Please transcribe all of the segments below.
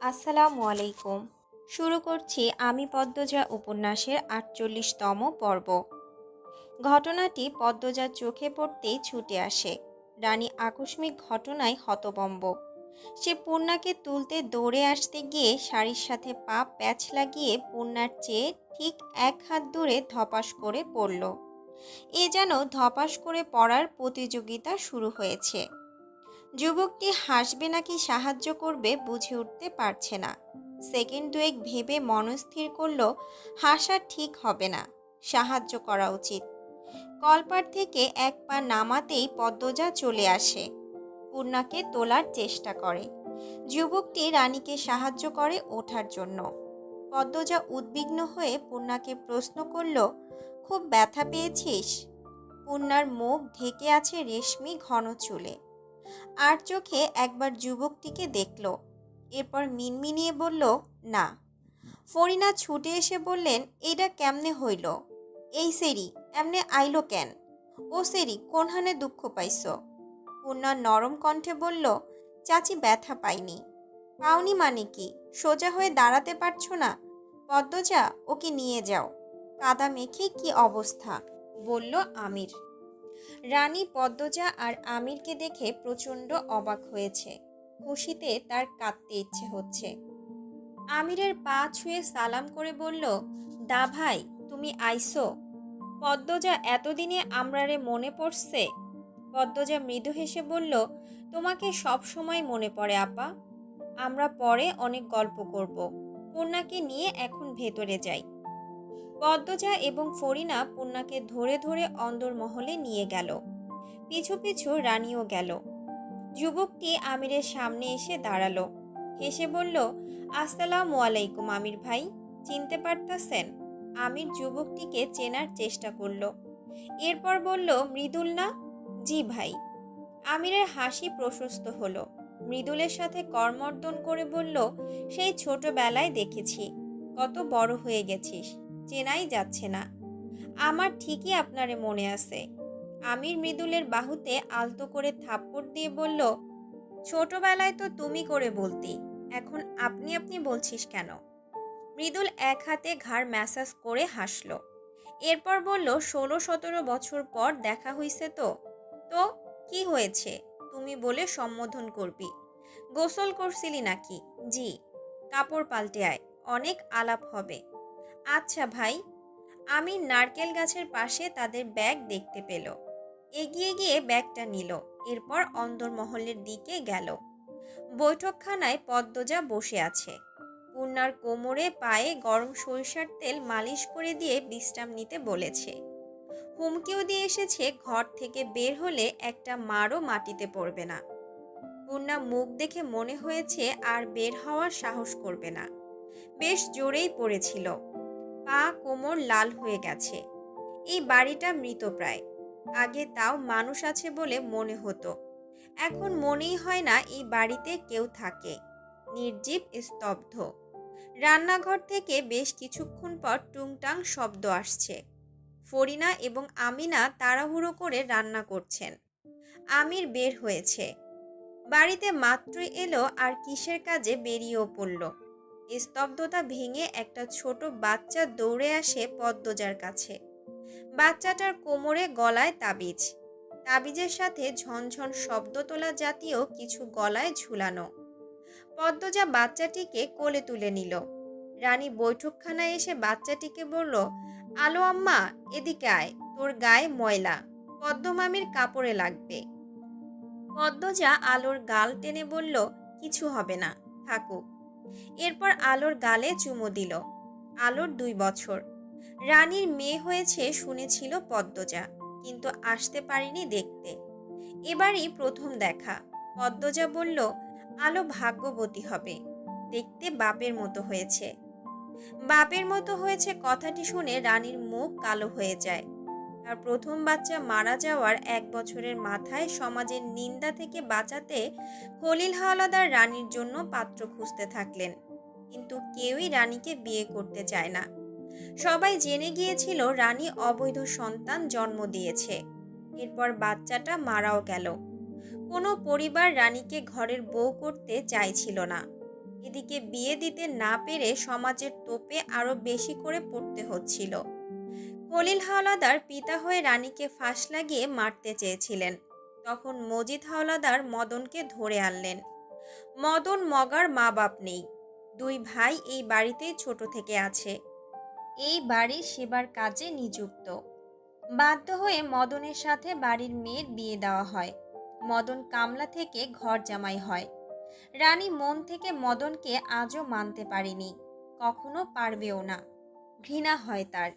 আসসালামু আলাইকুম। শুরু করছি আমি পদ্মজা উপন্যাসের আটচল্লিশতম পর্ব। ঘটনাটি পদ্মজার চোখে পড়তেই ছুটে আসে। রানী আকস্মিক ঘটনায় হতবম্ব। সে পূর্ণাকে তুলতে দৌড়ে আসতে গিয়ে শাড়ির সাথে পা প্যাচ লাগিয়ে পূর্ণার চেয়ে ঠিক এক হাত দূরে ধপাস করে পড়ল। এ যেন ধপাস করে পড়ার প্রতিযোগিতা শুরু হয়েছে। যুবকটি হাসবে নাকি সাহায্য করবে বুঝে উঠতে পারছে না। সেকেন্ড দুয়েক ভেবে মনস্থির করল, হাসা ঠিক হবে না, সাহায্য করা উচিত। কলপার থেকে এক পা নামাতেই পদ্মজা চলে আসে, পূর্ণাকে তোলার চেষ্টা করে। যুবকটি রানীকে সাহায্য করে ওঠার জন্য। পদ্মজা উদ্বিগ্ন হয়ে পূর্ণাকে প্রশ্ন করল, খুব ব্যথা পেয়েছিস? পূর্ণার মুখ ঢেকে আছে রেশমি ঘন চুলে। আর চোখে একবার যুবকটিকে দেখল। এরপর মিনমিনিয়ে বলল, না। ফরিনা ছুটে এসে বললেন এটা কেমনে হইল? এই সেরি, এমনে আইলো কেন? ও সেরি, কোনহানে দুঃখ পাইছ? পূর্ণা নরম কণ্ঠে বলল, চাচি ব্যথা পাইনি। পাওনি মানে কি? সোজা হয়ে দাঁড়াতে পারছ না? পদ্মজা, ওকে নিয়ে যাও। কাদা মেখে কি অবস্থা? বলল আমির। রানী পদ্মজা আর আমিরকে দেখে প্রচণ্ড অবাক হয়েছে। খুশিতে তার কাঁদতে ইচ্ছে হচ্ছে। আমিরের পা ছুঁয়ে সালাম করে বলল, দা ভাই, তুমি আইসো। পদ্মজা এতদিনে আমরারে মনে পড়ছে? পদ্মজা মৃদু হেসে বলল, তোমাকে সব সময় মনে পড়ে, আপা। আমরা পরে অনেক গল্প করব। কন্যাকে নিয়ে এখন ভেতরে যাই। পদ্মজা এবং ফরিনা পূর্ণাকে ধরে ধরে অন্দরমহলে নিয়ে গেল। পিছু পিছু রানীও গেল। যুবকটি আমিরের সামনে এসে দাঁড়াল। হেসে বলল, আসসালামু আলাইকুম আমির ভাই, চিনতে পারতাছেন? আমির যুবকটিকে চেনার চেষ্টা করল। এরপর বলল, মৃদুল না? জি ভাই। আমিরের হাসি প্রশস্ত হলো। মৃদুলের সাথে কর্মর্দন করে বলল, সেই ছোটবেলায় দেখেছি। কত বড় হয়ে গেছিস। চেনাই যাচ্ছে না। আমার ঠিকই আপনারে মনে আছে। আমির মৃদুলের বাহুতে আলতো করে থাপ্পড় দিয়ে বলল, ছোটবেলায় তো তুমি করে বলতি, এখন আপনি আপনি বলছিস কেন? মৃদুল এক হাতে ঘাড় ম্যাসাজ করে হাসলো। এরপর বলল, ষোলো সতেরো বছর পর দেখা হইছে তো। তো কি হয়েছে? তুমি বলে সম্বোধন করবি। গোসল করছিলি নাকি? জি, কাপড় পাল্টে আয়, অনেক আলাপ হবে। আচ্ছা ভাই, আমি নারকেল গাছের পাশে তাদের ব্যাগ দেখতে পেল। এগিয়ে গিয়ে ব্যাগটা নিল, এরপর অন্দরমহলের দিকে গেল। বৈঠকখানায় পদ্মজা বসে আছে। পূর্ণার কোমরে পায়ে গরম সরিষার তেল মালিশ করে দিয়ে বিশ্রাম নিতে বলেছে। হুমকিও দিয়ে এসেছে ঘর থেকে বের হলে একটা মারও মাটিতে পড়বে না। পূর্ণা মুখ দেখে মনে হয়েছে আর বের হওয়ার সাহস করবে না। বেশ জোরেই পড়েছিল। পা কোমর লাল হয়ে গেছে। এই বাড়িটা মৃতপ্রায় আগে তাও মানুষ আছে বলে মনে হতো। এখন মনেই হয় না এই বাড়িতে কেউ থাকে। নির্জীব, স্তব্ধ। রান্নাঘর থেকে বেশ কিছুক্ষণ পর টুংটাং শব্দ আসছে। ফরিনা এবং আমিনা তাড়াহুড়ো করে রান্না করছেন। আমির বের হয়েছে। বাড়িতে মাত্রই এলো আর কিসের কাজে বেরিয়েও পড়ল। স্তব্ধতা ভেঙে একটা ছোট বাচ্চা দৌড়ে আসে পদ্মজার কাছে। বাচ্চাটার কোমরে গলায় তাবিজ। তাবিজের সাথে ঝনঝন শব্দ তোলা জাতীয় কিছু গলায় ঝুলানো। পদ্মজা বাচ্চাটিকে কোলে তুলে নিল। রানী বৈঠকখানায় এসে বাচ্চাটিকে বলল, আলো আম্মা, এদিকে আয়, তোর গায়ে ময়লা। পদ্মমামির কাপড়ে লাগবে। পদ্মজা আলোর গাল টেনে বলল, কিছু হবে না, থাকুক। এরপর আলোর গালে চুমো দিল। আলোর দুই বছর। রানীর মেয়ে হয়েছে শুনেছিল পদ্মজা, কিন্তু আসতে পারিনি দেখতে। এবারই প্রথম দেখা। পদ্মজা বলল, আলো ভাগ্যবতী হবে। দেখতে বাপের মতো হয়েছে। বাপের মতো হয়েছে কথাটি শুনে রানীর মুখ কালো হয়ে যায়। তার প্রথম বাচ্চা মারা যাওয়ার এক বছরের মাথায় সমাজের নিন্দা থেকে বাঁচাতে খলিল হাওলাদার রানীর জন্য পাত্র খুঁজতে থাকলেন। কিন্তু কেউই রানীকে বিয়ে করতে চায় না। সবাই জেনে গিয়েছিল রানী অবৈধ সন্তান জন্ম দিয়েছে। এরপর বাচ্চাটা মারাও গেল। কোনো পরিবার রানীকে ঘরের বউ করতে চাইছিল না। এদিকে বিয়ে দিতে না পেরে সমাজের তোপে আরও বেশি করে পড়তে হচ্ছিল। খলিল হাওলাদার পিতা হয়ে রানীকে ফাঁস লাগিয়ে মারতে চেয়েছিলেন। তখন মজিদ হাওলাদার মদনকে ধরে আনলেন। মদন মগার মা বাপ নেই। দুই ভাই এই বাড়িতেই ছোট থেকে আছে। এই বাড়ির সেবার কাজে নিযুক্ত। বাধ্য হয়ে মদনের সাথে বাড়ির মেয়ের বিয়ে দেওয়া হয়। মদন কামলা থেকে ঘর জামাই হয়। রানী মন থেকে মদনকে আজও মানতে পারেনি। কখনো পারবেও না। ঘৃণা হয় তার।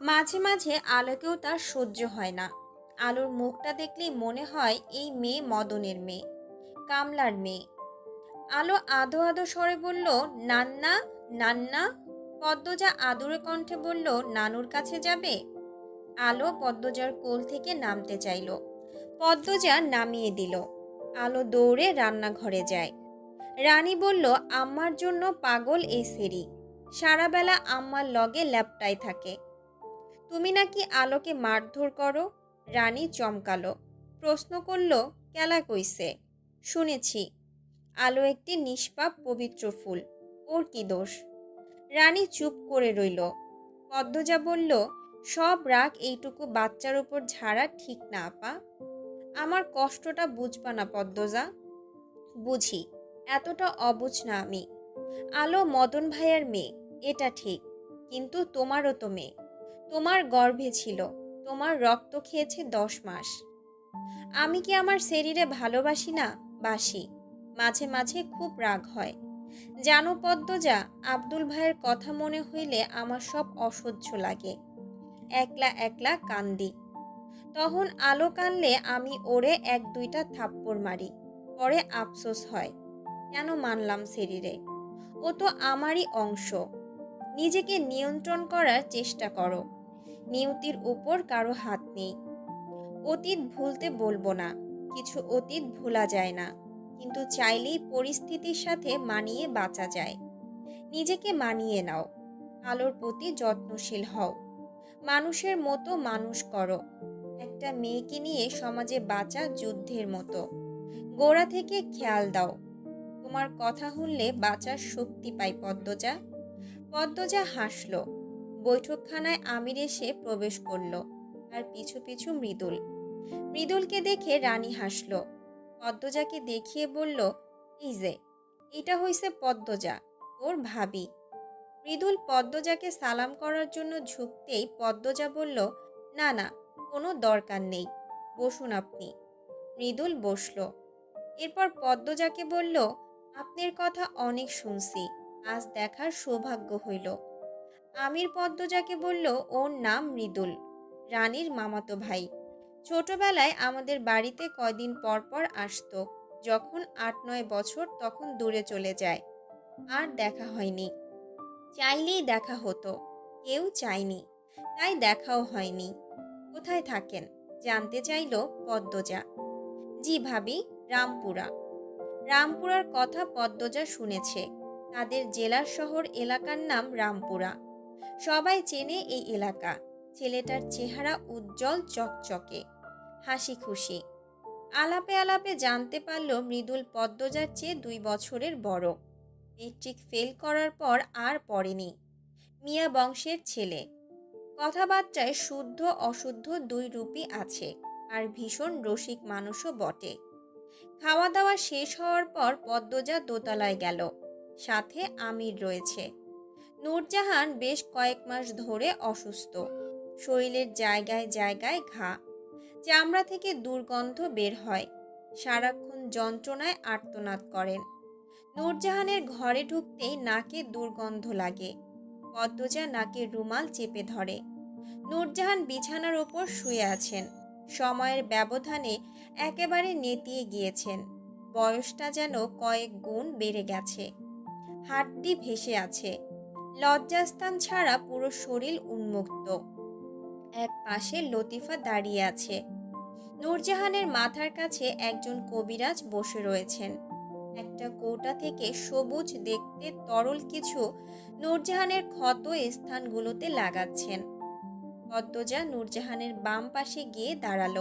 মাঝে মাঝে আলোকেও তার সহ্য হয় না। আলোর মুখটা দেখলেই মনে হয় এই মেয়ে মদনের মেয়ে, কামলার মেয়ে। আলো আধো আধো স্বরে বলল, নান্না নান্না। পদ্মজা আদুরে কণ্ঠে বলল, নানুর কাছে যাবে? আলো পদ্মজার কোল থেকে নামতে চাইল। পদ্মজা নামিয়ে দিল। আলো দৌড়ে রান্নাঘরে যায়। রানী বলল, আম্মার জন্য পাগল এই সেরি সারাবেলা আম্মার লগে ল্যাপটাই থাকে। তুমি নাকি আলোকে মারধর করো? রানী চমকালো। প্রশ্ন করল, কেলা কইছে? শুনেছি। আলো একটি নিষ্পাপ পবিত্র ফুল। ওর কি দোষ? রানী চুপ করে রইল। পদ্মজা বলল, সব রাগ এইটুকু বাচ্চার উপর ঝাড়া ঠিক না, আপা। আমার কষ্টটা বুঝবা না, পদ্মজা। বুঝি, এতটা অবুঝ না আমি। আলো মদন ভাইয়ার মেয়ে, এটা ঠিক। কিন্তু তোমারও তো মেয়ে। তোমার গর্ভে ছিল, তোমার রক্ত খেয়েছে দশ মাস। আমি কি আমার শরীরে ভালোবাসি না? বাসি। মাঝে মাঝে খুব রাগ হয়। জানো পদ্মজা, আব্দুল ভাইয়ের কথা মনে হইলে আমার সব অসহ্য লাগে। একলা একলা কান্দি। তখন আলো কানলে আমি ওরে এক দুইটা থাপ্পড় মারি। পরে আফসোস হয়। কেন মানলাম শরীরে? ও তো আমারই অংশ। নিজেকে নিয়ন্ত্রণ করার চেষ্টা করো। নিয়তির উপর কারও হাত নেই। অতীত ভুলতে বলব না, কিছু অতীত ভোলা যায় না, কিন্তু চাইলেই পরিস্থিতির সাথে মানিয়ে বাঁচা যায়। নিজেকে মানিয়ে নাও, আলোর প্রতি যত্নশীল হও। মানুষের মতো মানুষ করো, একটা মেয়েকে নিয়ে সমাজে বাঁচা যুদ্ধের মতো। গোড়া থেকে খেয়াল দাও, তোমার কথা শুনলে বাঁচার শক্তি পাই পদ্মজা। পদ্মজা হাসল বৈঠকখানায় আমির এসে প্রবেশ করল আর পিছু পিছু মৃদুল। মৃদুলকে দেখে রানী হাসল। পদ্মজাকে দেখিয়ে বলল, এই যে, এটা হইছে পদ্মজা, ওর ভাবি। মৃদুল পদ্মজাকে সালাম করার জন্য ঝুঁকতেই পদ্মজা বলল, না না, কোনো দরকার নেই, বসুন আপনি। মৃদুল বসল। এরপর পদ্মজাকে বলল, আপনার কথা অনেক শুনছি, আজ দেখার সৌভাগ্য হইল। আমির পদ্মজাকে বলল, ওর নাম মৃদুল, রানীর মামাতো ভাই। ছোটবেলায় আমাদের বাড়িতে কয়দিন পর পর আসতো, যখন আট নয় বছর তখন দূরে চলে যায়। আর দেখা হয়নি। চাইলেই দেখা হতো, কেউ চায়নি, তাই দেখাও হয়নি। কোথায় থাকেন? জানতে চাইল পদ্মজা। জি ভাবি, রামপুরা। রামপুরার কথা পদ্মজা শুনেছে। তাদের জেলার শহর এলাকার নাম রামপুরা। সবাই চেনে এই এলাকা। ছেলেটার চেহারা উজ্জ্বল চকচকে হাসি খুশি আলাপে আলাপে জানতে পারল মৃদুল পদ্মজার চেয়ে দুই বছরের বড়। মেট্রিক ফেল করার পর আর পড়েনি। মিয়া বংশের ছেলে। কথাবার্তায় শুদ্ধ অশুদ্ধ দুই রূপই আছে, আর ভীষণ রসিক মানুষও বটে। খাওয়া দাওয়া শেষ হওয়ার পর পদ্মজা দোতলায় গেল। সাথে আমির রয়েছে। নূরজাহান বেশ কয়েক মাস ধরে অসুস্থ। শরীরের জায়গায় জায়গায় ঘা। চামড়া থেকে দুর্গন্ধ বের হয়। সারাক্ষণ যন্ত্রণায় আর্তনাদ করেন। নূরজাহানের ঘরে ঢুকতেই নাকে দুর্গন্ধ লাগে। পদ্মজা নাকের রুমাল চেপে ধরে। নূরজাহান বিছানার ওপর শুয়ে আছেন। সময়ের ব্যবধানে একেবারে নেতিয়ে গিয়েছেন। বয়সটা যেন কয়েক গুণ বেড়ে গেছে। হাড্ডি ভেসে আছে। লজ্জাস্থান ছাড়া পুরো শরীর উন্মুক্ত। এক পাশে লতিফা দাঁড়িয়ে আছে। নূরজাহানের মাথার কাছে একজন কবিরাজ বসে রয়েছেন। একটা কৌটা থেকে সবুজ দেখতে তরল কিছু নূরজাহানের ক্ষত স্থানগুলোতে লাগাচ্ছেন। পদ্মজা নূরজাহানের বাম পাশে গিয়ে দাঁড়াল।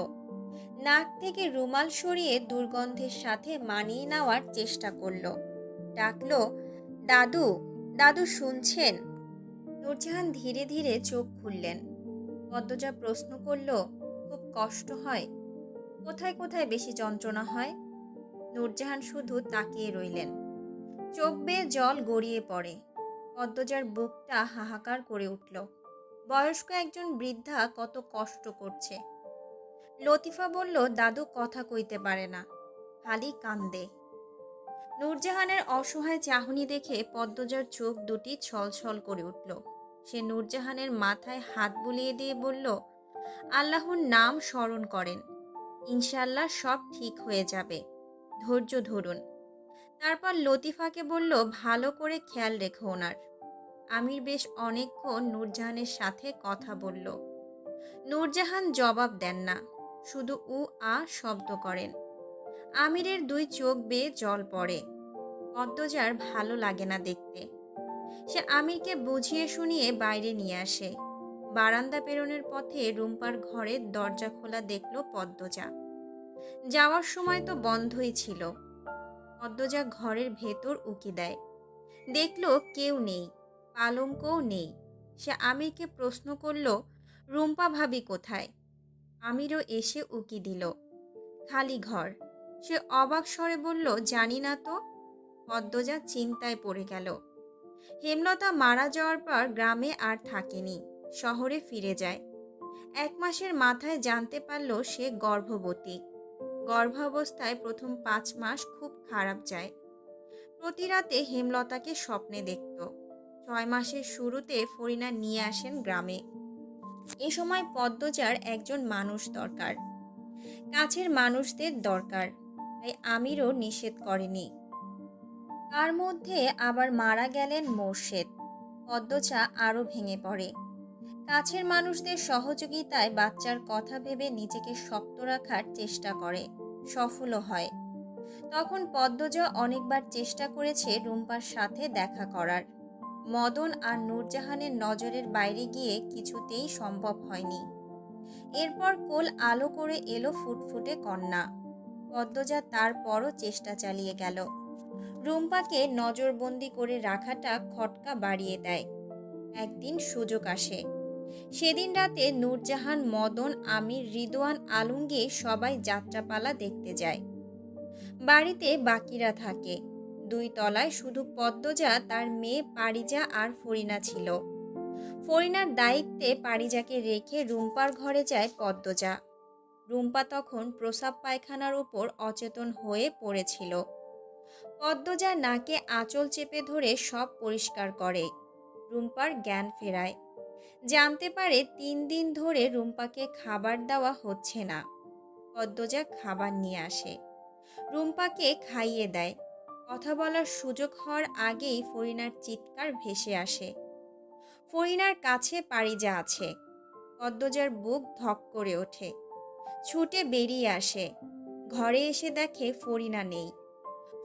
নাক থেকে রুমাল সরিয়ে দুর্গন্ধের সাথে মানিয়ে নেওয়ার চেষ্টা করল। ডাকলো, দাদু দাদু শুনছেন? নূরজাহান ধীরে ধীরে চোখ খুললেন। পদ্মজা প্রশ্ন করল, খুব কষ্ট হয়? কোথায় কোথায় বেশি যন্ত্রণা হয়? নূরজাহান শুধু তাকিয়ে রইলেন। চোখ বেয়ে জল গড়িয়ে পড়ে। পদ্মজার বুকটা হাহাকার করে উঠল। বয়স্ক একজন বৃদ্ধা কত কষ্ট করছে। লতিফা বলল, দাদু কথা কইতে পারে না। খালি কান্দে। নূরজাহানের অসহায় চাহনি দেখে পদ্মজার চোখ দুটি ছলছল করে উঠল। সে নূরজাহানের মাথায় হাত বুলিয়ে দিয়ে বলল, আল্লাহর নাম স্মরণ করেন। ইনশাল্লাহ সব ঠিক হয়ে যাবে। ধৈর্য ধরুন। তারপর লতিফাকে বলল, ভালো করে খেয়াল রেখো ওনার। আমির বেশ অনেকক্ষণ নূরজাহানের সাথে কথা বলল। নূরজাহান জবাব দেন না, শুধু উ আ শব্দ করেন। আমিরের দুই চোখ বেয়ে জল পড়ে। পদ্মজার ভালো লাগে না দেখতে। সে আমিরকে বুঝিয়ে শুনিয়ে বাইরে নিয়ে আসে। বারান্দা পেরোনের পথে রুম্পার ঘরের দরজা খোলা দেখল পদ্মজা। যাওয়ার সময় তো বন্ধই ছিল। পদ্মজা ঘরের ভেতর উকি দেয়। দেখল কেউ নেই, পালঙ্কও নেই। সে আমিরকে প্রশ্ন করল, রুম্পা ভাবি কোথায়? আমিরও এসে উকি দিল, খালি ঘর। সে অবাক স্বরে বলল, জানি না তো। পদ্মজা চিন্তায় পড়ে গেল। হেমলতা মারা যাওয়ার পর গ্রামে আর থাকেনি, শহরে ফিরে যায়। এক মাসের মাথায় জানতে পারল সে গর্ভবতী। গর্ভাবস্থায় প্রথম পাঁচ মাস খুব খারাপ যায়। প্রতি রাতে হেমলতাকে স্বপ্নে দেখত। ছয় মাসের শুরুতে ফরিনা নিয়ে আসেন গ্রামে। এ সময় পদ্মজার একজন মানুষ দরকার। কাছের মানুষদের দরকার। তাই আমিরও নিষেধ করেনি। তার মধ্যে আবার মারা গেলেন মোর্শেদ। পদ্মচা আরও ভেঙে পড়ে। কাছের মানুষদের সহযোগিতায় বাচ্চার কথা ভেবে নিজেকে শক্ত রাখার চেষ্টা করে, সফলও হয়। তখন পদ্মজা অনেকবার চেষ্টা করেছে রুম্পার সাথে দেখা করার। মদন আর নূরজাহানের নজরের বাইরে গিয়ে কিছুতেই সম্ভব হয়নি। এরপর কোল আলো করে এলো ফুটফুটে কন্যা। পদ্মজা তারপরও চেষ্টা চালিয়ে গেল। রুম্পাকে নজরবন্দি করে রাখাটা খটকা বাড়িয়ে দেয়। একদিন সুযোগ আসে। সেদিন রাতে নূরজাহান, মদন, আমির, রিদোয়ান, আলমগীর সবাই যাত্রাপালা দেখতে যায়। বাড়িতে বাকিরা থাকে। দুই তলায় শুধু পদ্মজা, তার মেয়ে পারিজা আর ফরিনা ছিল। ফরিনার দায়িত্বে পারিজাকে রেখে রুম্পার ঘরে যায় পদ্মজা। রুম্পা তখন প্রসাব পায়খানার উপর অচেতন হয়ে পড়েছিল। পদ্মজা নাকে আঁচল চেপে ধরে সব পরিষ্কার করে, রুম্পার জ্ঞান ফেরায়। জানতে পারে তিন দিন ধরে রুম্পাকে খাবার দেওয়া হচ্ছে না। পদ্মজা খাবার নিয়ে আসে। রুম্পাকে খাইয়ে দেয়। কথা বলার সুযোগ হওয়ার আগেই ফরিনার চিৎকার ভেসে আসে। ফরিনার কাছে পারিজা আছে। পদ্মজার বুক ধক করে ওঠে। ছুটে বেরিয়ে আসে। ঘরে এসে দেখে ফরিনা নেই।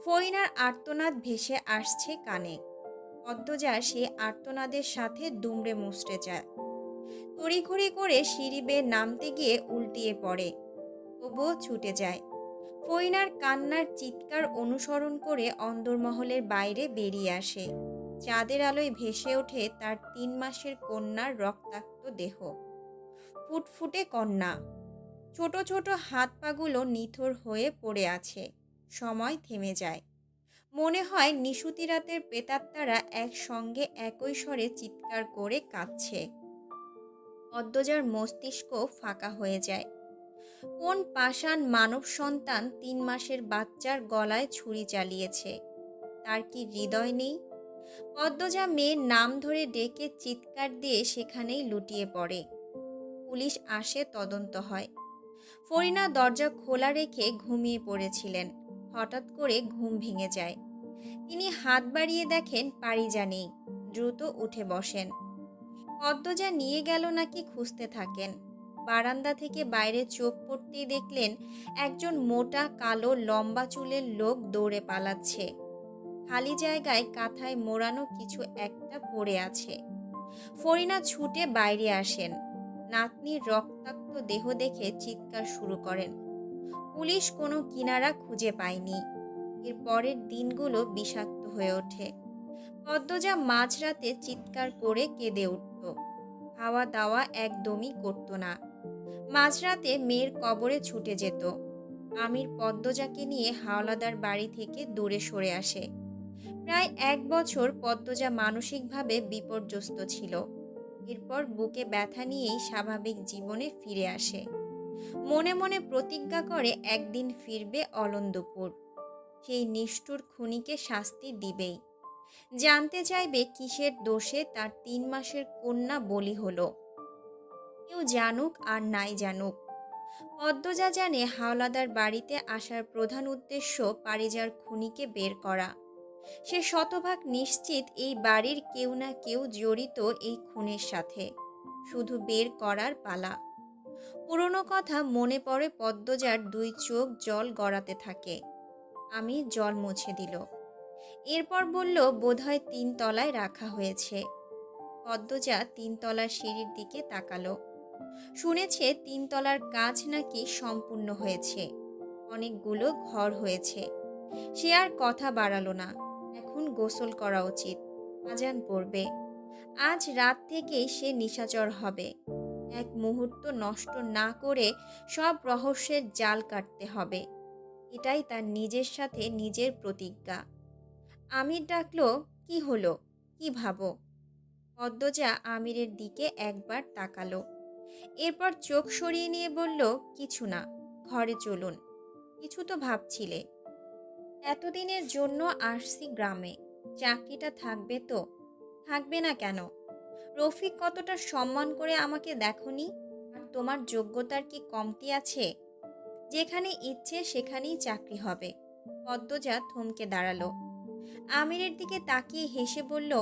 ফরিনার আর্তনাদ ভেসে আসছে কানে। পদ্মজা সে আর্তনাদের সাথে দুমড়ে মুচড়ে যায়। তড়িঘড়ি করে সিঁড়ি বেয়ে নামতে গিয়ে উল্টিয়ে পড়ে। তবুও ছুটে যায়। ফইনার কান্নার চিৎকার অনুসরণ করে অন্দরমহলের বাইরে বেরিয়ে আসে। চাঁদের আলোয় ভেসে ওঠে তার তিন মাসের কন্যার রক্তাক্ত দেহ। ফুটফুটে কন্যা। ছোট ছোট হাত পাগুলো নিথর হয়ে পড়ে আছে। সময় থেমে যায়। মনে হয় নিশুতি রাতের প্রেতাত্মারা একসঙ্গে একই স্বরে চিৎকার করে কাঁদছে। পদ্মজার মস্তিষ্ক ফাঁকা হয়ে যায়। কোন পাষাণ মানব সন্তান তিন মাসের বাচ্চার গলায় ছুরি চালিয়েছে? তার কি হৃদয় নেই? পদ্মজা মেয়ের নাম ধরে ডেকে চিৎকার দিয়ে সেখানেই লুটিয়ে পড়ে। পুলিশ আসে তদন্ত হয়। ফরিনা দরজা খোলা রেখে ঘুমিয়ে পড়েছিলেন। হঠাৎ করে ঘুম ভেঙে যায়। তিনি হাত বাড়িয়ে দেখেন পারিজা নেই। দ্রুত উঠে বসেন। পদ্মজা নিয়ে গেল নাকি খুঁজতে থাকেন। বারান্দা থেকে বাইরে চোখ পড়তেই দেখলেন একজন মোটা, কালো, লম্বা চুলের লোক দৌড়ে পালাচ্ছে। খালি জায়গায় কাঁথায় মোড়ানো কিছু একটা পড়ে আছে। ফরিনা ছুটে বাইরে আসেন। নাতনির রক্তাক্ত দেহ দেখে চিৎকার শুরু করেন। পুলিশ কোনো কিনারা খুঁজে পায়নি। এর পরের দিনগুলো বিষাক্ত হয়ে ওঠে। পদ্মজা মাঝরাতে চিৎকার করে কেঁদে উঠত। খাওয়া দাওয়া একদমই করতো না। মাঝরাতে মেয়ের কবরে ছুটে যেত। আমির পদ্মজাকে নিয়ে হাওলাদার বাড়ি থেকে দূরে সরে আসে। প্রায় এক বছর পদ্মজা মানসিকভাবে বিপর্যস্ত ছিল। এরপর বুকে ব্যথা নিয়েই স্বাভাবিক জীবনে ফিরে আসে। মনে মনে প্রতিজ্ঞা করে একদিন ফিরবে অলন্দপুর। সেই নিষ্ঠুর খুনিকে শাস্তি দিবেই। জানতে চাইবে কিসের দোষে তার তিন মাসের কন্যা বলি হলো। কেউ জানুক আর নাই জানুক। পদ্মজা জানে হাওলাদার বাড়িতে আসার প্রধান উদ্দেশ্য পারিজার খুনিকে বের করা। সে শতভাগ নিশ্চিত এই বাড়ির কেউ না কেউ জড়িত এই খুনের সাথে। শুধু বের করার পালা। পুরনো কথা মনে পড়ে পদ্মজার দুই চোখ জল গড়াতে থাকে। আমি জল মুছে দিল। এরপর বলল, বোধহয় তিন তলায় রাখা হয়েছে। পদ্মজা তিনতলার সিঁড়ির দিকে তাকালো। শুনেছে তিনতলার কাজ নাকি সম্পূর্ণ হয়েছে। অনেকগুলো ঘর হয়েছে। সে আর কথা বাড়ালো না। এখন গোসল করা উচিত। আজান পড়বে। আজ রাত থেকেই সে নিশাচর হবে। এক মুহূর্ত নষ্ট না করে সব রহস্যের জাল কাটতে হবে। এটাই তার নিজের সাথে নিজের প্রতিজ্ঞা। আমির ডাকলো, কি হলো? কি ভাবো? পদ্মজা আমিরের দিকে একবার তাকালো। এরপর চোখ সরিয়ে নিয়ে বলল, কিছু না, ঘরে চলুন। কিছু তো ভাবছিলে। এতদিনের জন্য আসছি গ্রামে। চাকরিটা থাকবে তো। থাকবে না কেন? রফিক কতটা সম্মান করে আমাকে দেখনি? আর তোমার যোগ্যতার কি কমতি আছে? যেখানে ইচ্ছে সেখানেই চাকরি হবে। পদ্মজা থমকে দাঁড়াল। আমিরের দিকে তাকিয়ে হেসে বলল,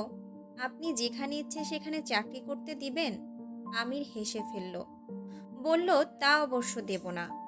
আপনি যেখানে ইচ্ছে সেখানে চাকরি করতে দিবেন? আমির হেসে ফেলল। বলল, তা অবশ্য দেব না।